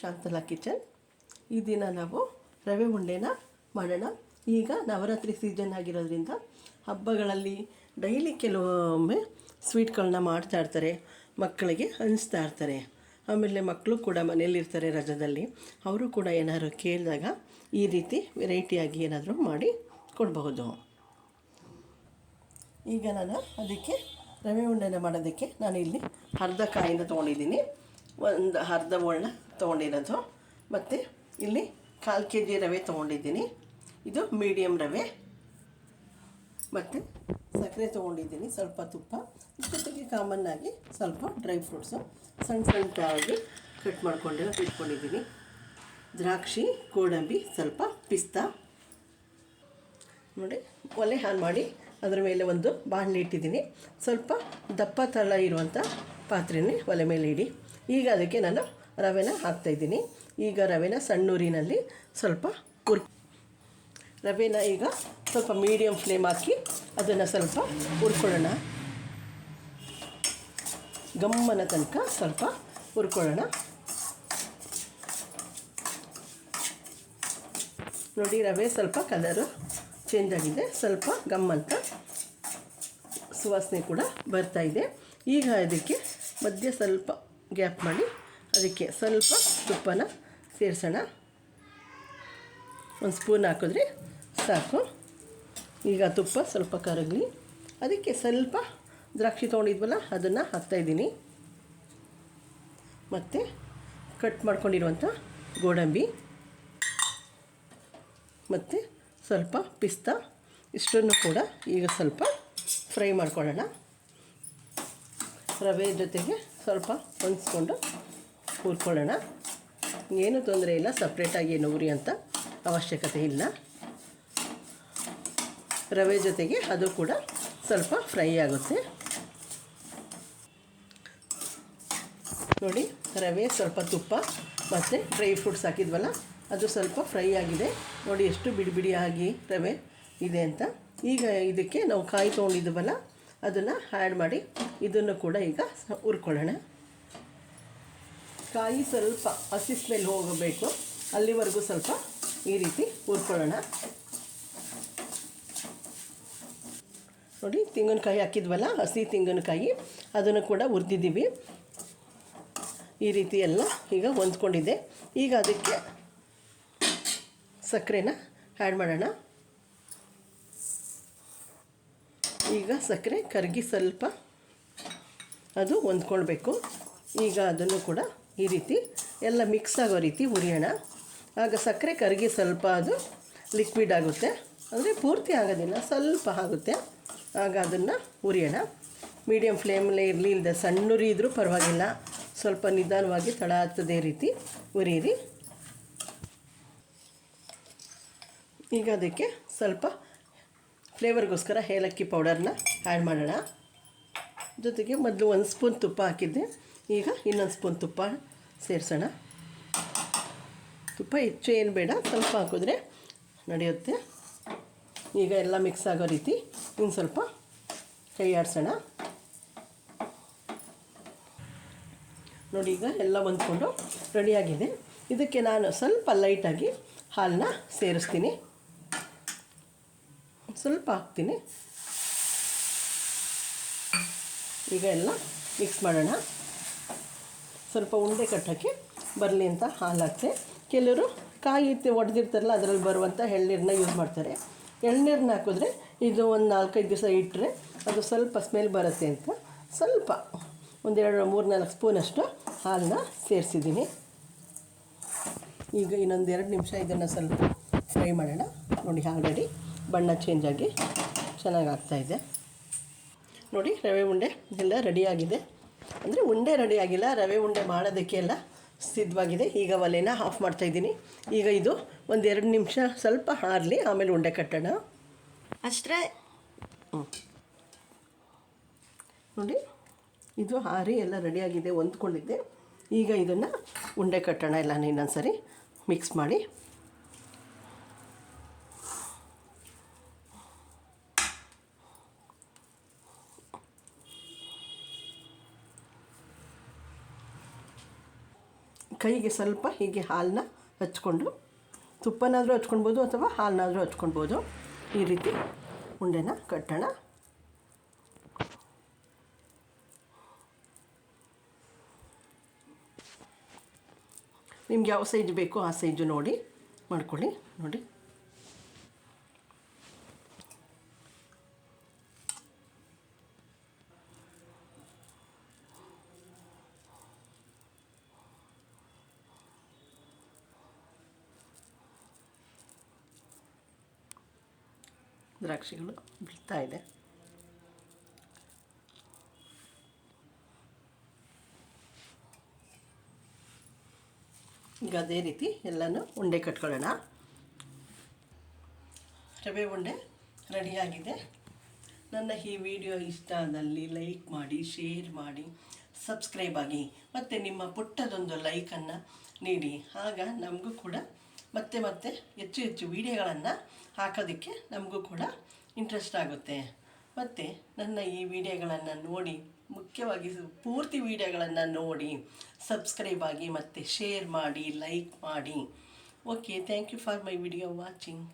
Shantala kitchen. ಈ ದಿನ ನಾವು ರವೆ ಉಂಡೆನ ಮಾಡೋಣ. ಈಗ ನವರಾತ್ರಿ ಸೀಸನ್ ಆಗಿರೋದ್ರಿಂದ ಹಬ್ಬಗಳಲ್ಲಿ ಡೈಲಿ ಕೆಲವೊಮ್ಮೆ ಸ್ವೀಟ್ಗಳನ್ನ ಮಾಡ್ತಾ ಇರ್ತಾರೆ, ಮಕ್ಕಳಿಗೆ ಹಂಚ್ತಾ ಇರ್ತಾರೆ. ಆಮೇಲೆ ಮಕ್ಕಳು ಕೂಡ ಮನೇಲಿರ್ತಾರೆ ರಜದಲ್ಲಿ. ಅವರು ಕೂಡ ಏನಾದರೂ ಕೇಳಿದಾಗ ಈ ರೀತಿ ವೆರೈಟಿಯಾಗಿ ಏನಾದರೂ ಮಾಡಿ ಕೊಡಬಹುದು. ಈಗ ನಾನು ಅದಕ್ಕೆ ರವೆ ಉಂಡೆನ ಮಾಡೋದಕ್ಕೆ ನಾನು ಇಲ್ಲಿ ಅರ್ಧ ಕಾಯಿಂದ ತೊಗೊಂಡಿದ್ದೀನಿ. ಒಂದು ಅರ್ಧ ಒಣ ತೊಗೊಂಡಿರೋದು. ಮತ್ತು ಇಲ್ಲಿ ಕಾಲು ಕೆ ಜಿ ರವೆ ತೊಗೊಂಡಿದ್ದೀನಿ. ಇದು ಮೀಡಿಯಮ್ ರವೆ. ಮತ್ತು ಸಕ್ಕರೆ ತೊಗೊಂಡಿದ್ದೀನಿ ಸ್ವಲ್ಪ ತುಪ್ಪ. ಜೊತೆಗೆ ಕಾಮನ್ನಾಗಿ ಸ್ವಲ್ಪ ಡ್ರೈ ಫ್ರೂಟ್ಸು ಸಣ್ಣ ಸಣ್ಣ ಸಣ್ಣದಾಗಿ ಕಟ್ ಮಾಡ್ಕೊಂಡೆ ಇಟ್ಕೊಂಡಿದ್ದೀನಿ. ದ್ರಾಕ್ಷಿ, ಗೋಡಂಬಿ, ಸ್ವಲ್ಪ ಪಿಸ್ತಾ. ನೋಡಿ, ಒಲೆ ಹಾನ್ ಮಾಡಿ ಅದರ ಮೇಲೆ ಒಂದು ಬಾಣಲೆ ಇಟ್ಟಿದ್ದೀನಿ. ಸ್ವಲ್ಪ ದಪ್ಪ ತಳ ಇರುವಂಥ ಪಾತ್ರೆನೇ ಒಲೆ ಮೇಲೆ ಇಡಿ. ಈಗ ಅದಕ್ಕೆ ನಾನು ರವೆನ ಹಾಕ್ತಾಯಿದ್ದೀನಿ. ಈಗ ರವೆನ ಸಣ್ಣೂರಿನಲ್ಲಿ ಸ್ವಲ್ಪ ಕುರ್, ರವೆನ ಈಗ ಸ್ವಲ್ಪ ಮೀಡಿಯಮ್ ಫ್ಲೇಮ್ ಹಾಕಿ ಅದನ್ನು ಸ್ವಲ್ಪ ಹುರ್ಕೊಳ್ಳೋಣ. ಗಮ್ಮನ ತನಕ ಸ್ವಲ್ಪ ಹುರ್ಕೊಳ್ಳೋಣ. ನೋಡಿ ರವೆ ಸ್ವಲ್ಪ ಕಲರು ಚೇಂಜ್ ಆಗಿದೆ. ಸ್ವಲ್ಪ ಗಮ್ಮಂತ ಸುವಾಸನೆ ಕೂಡ ಬರ್ತಾಯಿದೆ ಈಗ ಅದಕ್ಕೆ ಮಧ್ಯೆ ಸ್ವಲ್ಪ ಗ್ಯಾಪ್ ಮಾಡಿ ಅದಕ್ಕೆ ಸ್ವಲ್ಪ ತುಪ್ಪನ ಸೇರಿಸೋಣ. ಒಂದು ಸ್ಪೂನ್ ಹಾಕಿದ್ರೆ ಸಾಕು. ಈಗ ತುಪ್ಪ ಸ್ವಲ್ಪ ಕರಗಲಿ. ಅದಕ್ಕೆ ಸ್ವಲ್ಪ ದ್ರಾಕ್ಷಿ ತೊಗೊಂಡಿದ್ವಲ್ಲ, ಅದನ್ನು ಹಾಕ್ತಾಯಿದ್ದೀನಿ ಮತ್ತು ಕಟ್ ಮಾಡ್ಕೊಂಡಿರುವಂಥ ಗೋಡಂಬಿ. ಮತ್ತು ಸ್ವಲ್ಪ ಪಿಸ್ತಾ, ಇಷ್ಟನ್ನು ಕೂಡ ಈಗ ಸ್ವಲ್ಪ ಫ್ರೈ ಮಾಡ್ಕೊಳ್ಳೋಣ. ರವೆ ಜೊತೆಗೆ ಸ್ವಲ್ಪ ಹೊಂದಿಸ್ಕೊಂಡು ಹುರ್ಕೊಳ್ಳೋಣ ಏನೂ ತೊಂದರೆ ಇಲ್ಲ ಸಪ್ರೇಟಾಗಿ ಏನು ಉರಿ ಅಂತ ಅವಶ್ಯಕತೆ ಇಲ್ಲ. ರವೆ ಜೊತೆಗೆ ಅದು ಕೂಡ ಸ್ವಲ್ಪ ಫ್ರೈ ಆಗುತ್ತೆ. ನೋಡಿ, ರವೆ ಸ್ವಲ್ಪ ತುಪ್ಪ ಮತ್ತು ಡ್ರೈ ಫ್ರೂಟ್ಸ್ ಹಾಕಿದ್ವಲ್ಲ, ಅದು ಸ್ವಲ್ಪ ಫ್ರೈ ಆಗಿದೆ. ನೋಡಿ, ಎಷ್ಟು ಬಿಡಿ ಬಿಡಿಯಾಗಿ ರವೆ ಇದೆ ಅಂತ. ಈಗ ಇದಕ್ಕೆ ನಾವು ಕಾಯಿ ತೊಗೊಂಡಿದ್ವಲ್ಲ, ಅದನ್ನು ಆ್ಯಡ್ ಮಾಡಿ ಇದನ್ನು ಕೂಡ ಈಗ ಹುರ್ಕೊಳ್ಳೋಣ. ಕಾಯಿ ಸ್ವಲ್ಪ ಹಸಿ ಸ್ಮೆಲ್ ಹೋಗಬೇಕು. ಅಲ್ಲಿವರೆಗೂ ಸ್ವಲ್ಪ ಈ ರೀತಿ ಹುರ್ಕೊಳ್ಳೋಣ. ನೋಡಿ, ತೆಂಗಿನಕಾಯಿ ಹಾಕಿದ್ವಲ್ಲ, ಹಸಿ ತೆಂಗಿನಕಾಯಿ, ಅದನ್ನು ಕೂಡ ಹುರಿದಿದ್ದೀವಿ. ಈ ರೀತಿ ಎಲ್ಲ ಈಗ ಹೊಂದ್ಕೊಂಡಿದೆ. ಈಗ ಅದಕ್ಕೆ ಸಕ್ಕರೆನ ಆ್ಯಡ್ ಮಾಡೋಣ. ಈಗ ಸಕ್ಕರೆ ಕರಗಿ ಸ್ವಲ್ಪ ಅದು ಹೊಂದ್ಕೊಳ್ಬೇಕು. ಈಗ ಅದನ್ನು ಕೂಡ ಈ ರೀತಿ ಎಲ್ಲ ಮಿಕ್ಸ್ ಆಗೋ ರೀತಿ ಹುರಿಯೋಣ ಆಗ ಸಕ್ಕರೆ ಕರಗಿ ಸ್ವಲ್ಪ ಅದು ಲಿಕ್ವಿಡ್ ಆಗುತ್ತೆ. ಅಂದರೆ ಪೂರ್ತಿ ಆಗೋದಿಲ್ಲ, ಸ್ವಲ್ಪ ಆಗುತ್ತೆ. ಆಗ ಅದನ್ನು ಹುರಿಯೋಣ ಮೀಡಿಯಮ್ ಫ್ಲೇಮಲ್ಲೇ ಇರಲಿ ಇಲ್ಲದೆ ಸಣ್ಣುರಿ ಇದ್ದರೂ ಪರವಾಗಿಲ್ಲ. ಸ್ವಲ್ಪ ನಿಧಾನವಾಗಿ ತಳ ಹತ್ತದೇ ರೀತಿ ಹುರಿಯಿರಿ ಈಗ ಅದಕ್ಕೆ ಸ್ವಲ್ಪ ಫ್ಲೇವರ್ಗೋಸ್ಕರ ಏಲಕ್ಕಿ ಪೌಡರ್ನ ಆ್ಯಡ್ ಮಾಡೋಣ. ಜೊತೆಗೆ ಮೊದಲು ಒಂದು ಸ್ಪೂನ್ ತುಪ್ಪ ಹಾಕಿದ್ದೆ. ಈಗ ಇನ್ನೊಂದು ಸ್ಪೂನ್ ತುಪ್ಪ ಸೇರಿಸೋಣ. ತುಪ್ಪ ಹೆಚ್ಚು ಏನು ಬೇಡ, ಸ್ವಲ್ಪ ಹಾಕಿದ್ರೆ ನಡೆಯುತ್ತೆ. ಈಗ ಎಲ್ಲ ಮಿಕ್ಸ್ ಆಗೋ ರೀತಿ ಇನ್ನು ಸ್ವಲ್ಪ ಕೈ ಆಡಿಸೋಣ. ನೋಡಿ, ಈಗ ಎಲ್ಲ ಹೊಂದ್ಕೊಂಡು ರೆಡಿಯಾಗಿದೆ ಇದಕ್ಕೆ ನಾನು ಸ್ವಲ್ಪ ಲೈಟಾಗಿ ಹಾಲನ್ನ ಸೇರಿಸ್ತೀನಿ. ಸ್ವಲ್ಪ ಹಾಕ್ತೀನಿ. ಈಗ ಎಲ್ಲ ಮಿಕ್ಸ್ ಮಾಡೋಣ. ಸ್ವಲ್ಪ ಉಂಡೆ ಕಟ್ಟೋಕ್ಕೆ ಬರಲಿ ಅಂತ ಹಾಲಾಕ್ತೆ ಕೆಲವರು ಕಾಯಿ ಒಡೆದಿರ್ತಾರಲ್ಲ, ಅದರಲ್ಲಿ ಬರುವಂಥ ಎಳ್ನೀರನ್ನ ಯೂಸ್ ಮಾಡ್ತಾರೆ. ಎಳ್ನೀರನ್ನ ಹಾಕಿದ್ರೆ ಇದು ಒಂದು ನಾಲ್ಕೈದು ದಿವಸ ಇಟ್ಟರೆ ಅದು ಸ್ವಲ್ಪ ಸ್ಮೆಲ್ ಬರುತ್ತೆ ಅಂತ. ಸ್ವಲ್ಪ ಒಂದೆರಡು ಮೂರು, ನಾಲ್ಕು ಸ್ಪೂನಷ್ಟು ಹಾಲನ್ನ ಸೇರಿಸಿದ್ದೀನಿ. ಈಗ ಇನ್ನೊಂದು ಎರಡು ನಿಮಿಷ ಇದನ್ನು ಸ್ವಲ್ಪ ಫ್ರೈ ಮಾಡೋಣ. ನೋಡಿ ಆಲ್ರೆಡಿ ಬಣ್ಣ ಚೇಂಜ್ ಆಗಿ ಚೆನ್ನಾಗಿ ಆಗ್ತಾಯಿದೆ ನೋಡಿ, ರವೆ ಉಂಡೆ ಎಲ್ಲ ರೆಡಿಯಾಗಿದೆ ಅಂದರೆ ಉಂಡೆ ರೆಡಿಯಾಗಿಲ್ಲ ರವೆ ಉಂಡೆ ಮಾಡೋದಕ್ಕೆ ಎಲ್ಲ ಸಿದ್ಧವಾಗಿದೆ. ಈಗ ಒಲೆನ ಆಫ್ ಮಾಡ್ತಾ ಇದ್ದೀನಿ. ಈಗ ಇದು ಒಂದೆರಡು ನಿಮಿಷ ಸ್ವಲ್ಪ ಹಾರಲಿ ಆಮೇಲೆ ಉಂಡೆ ಕಟ್ಟೋಣ. ಅಷ್ಟೇ ನೋಡಿ, ಇದು ಹಾರಿ ಎಲ್ಲ ರೆಡಿಯಾಗಿದೆ ಹೊಂದ್ಕೊಂಡಿದ್ದೆ. ಈಗ ಇದನ್ನು ಉಂಡೆ ಕಟ್ಟೋಣ ಎಲ್ಲ ಇನ್ನೊಂದು ಸರಿ ಮಿಕ್ಸ್ ಮಾಡಿ. ಕೈಗೆ ಸ್ವಲ್ಪ ಹೀಗೆ ಹಾಲನ್ನ ಹಚ್ಕೊಂಡು, ತುಪ್ಪನಾದರೂ ಹಚ್ಕೊಳ್ಬೋದು ಅಥವಾ ಹಾಲನ್ನಾದರೂ ಹಚ್ಕೊಳ್ಬೋದು. ಈ ರೀತಿ ಉಂಡೆನ ಕಟ್ಟೋಣ. ನಿಮ್ಗೆ ಯಾವ ಸೈಜ್ ಬೇಕೋ ಆ ಸೈಜು ನೋಡಿ, ಮಾಡ್ಕೊಳ್ಳಿ, ನೋಡಿ. ದ್ರಾಕ್ಷಿಗಳು ಬಿಡ್ತಾ ಇದೆ. ಈಗ ಅದೇ ರೀತಿ ಎಲ್ಲನೂ ಉಂಡೆ ಕಟ್ಕೊಳ್ಳೋಣ. ರವೆ ಉಂಡೆ ರೆಡಿಯಾಗಿದೆ ನನ್ನ ಈ ವಿಡಿಯೋ ಇಷ್ಟ ಆದಲ್ಲಿ ಲೈಕ್ ಮಾಡಿ ಶೇರ್ ಮಾಡಿ ಸಬ್ಸ್ಕ್ರೈಬ್ ಆಗಿ ಮತ್ತು ನಿಮ್ಮ ಪುಟ್ಟದೊಂದು ಲೈಕನ್ನು ನೀಡಿ. ಆಗ ನಮಗೂ ಕೂಡ ಮತ್ತೆ ಮತ್ತೆ ಹೆಚ್ಚು ಹೆಚ್ಚು ವಿಡಿಯೋಗಳನ್ನು ಹಾಕೋದಕ್ಕೆ ನಮಗೂ ಕೂಡ ಇಂಟ್ರೆಸ್ಟ್ ಆಗುತ್ತೆ. ಮತ್ತು ನನ್ನ ಈ ವಿಡಿಯೋಗಳನ್ನು ನೋಡಿ, ಮುಖ್ಯವಾಗಿ ಪೂರ್ತಿ ವಿಡಿಯೋಗಳನ್ನು ನೋಡಿ ಸಬ್ಸ್ಕ್ರೈಬ್ ಆಗಿ ಮತ್ತು ಶೇರ್ ಮಾಡಿ ಲೈಕ್ ಮಾಡಿ. Okay thank you for my video watching